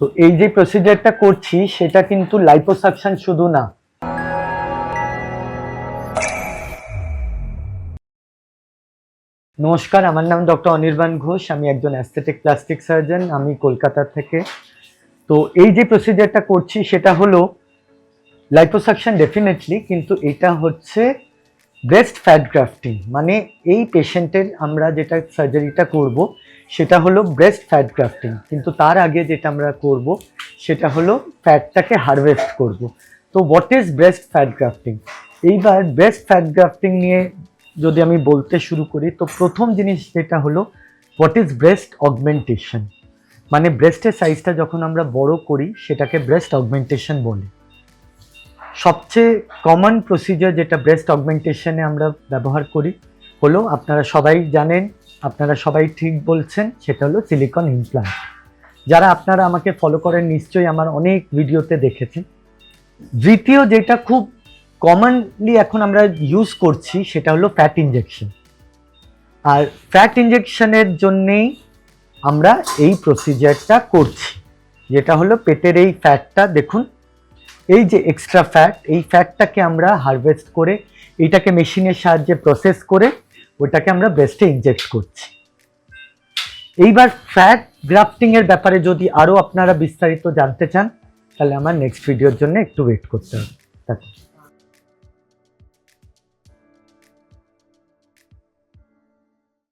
তো এই যে প্রসিজারটা করছি, সেটা কিন্তু লাইপোসাকশন শুধু না। নমস্কার, আমার নাম ডক্টর অনির্বাণ ঘোষ, আমি একজন অ্যাস্থেটিক প্লাস্টিক সার্জন আমি কলকাতা থেকে। তো এই যে প্রসিজারটা করছি, সেটা হলো লাইপোসাকশন ডেফিনেটলি কিন্তু এটা হচ্ছে ব্রেস্ট ফ্যাট গ্রাফটিং মানে এই পেশেন্টের আমরা যেটা সার্জারিটা করব সেটা হলো ব্রেস্ট ফ্যাট গ্রাফটিং কিন্তু তার আগে যেটা আমরা করব, সেটা হলো ফ্যাটটাকে হারভেস্ট করব। তো what is breast fat grafting এইবার ব্রেস্ট ফ্যাট গ্রাফটিং নিয়ে যদি আমি বলতে শুরু করি, তো প্রথম জিনিস যেটা হলো হোয়াট ইজ ব্রেস্ট অগমেন্টেশন মানে ব্রেস্টের সাইজটা যখন আমরা বড় করি, সেটাকে ব্রেস্ট অগমেন্টেশন বলি। সবচেয়ে কমন প্রসিজার যেটা ব্রেস্ট অগমেন্টেশনে আমরা ব্যবহার করি, হলো আপনারা সবাই জানেন আপনারা সবাই ঠিক বলছেন, সেটা হলো সিলিকন ইমপ্লান্ট যারা আপনারা আমাকে ফলো করেন, নিশ্চয়ই আমার অনেক ভিডিওতে দেখেছেন। দ্বিতীয় যেটা খুব কমনলি এখন আমরা ইউজ করছি, সেটা হলো ফ্যাট ইনজেকশন আর ফ্যাট ইনজেকশনের জন্যেই আমরা এই প্রসিজারটা করছি, যেটা হলো পেটের এই ফ্যাটটা দেখুন। এই যে এক্সট্রা ফ্যাট এই ফ্যাটটাকে আমরা হারভেস্ট করে, এটাকে মেশিনের সাহায্যে প্রসেস করে ওটাকে আমরা ব্রেস্টে ইনজেক্ট করছি। এইবার ফ্যাট গ্রাফটিংয়ের ব্যাপারে যদি আরও আপনারা বিস্তারিত জানতে চান, তাহলে আমার নেক্সট ভিডিওর জন্য একটু ওয়েট করতে হবে।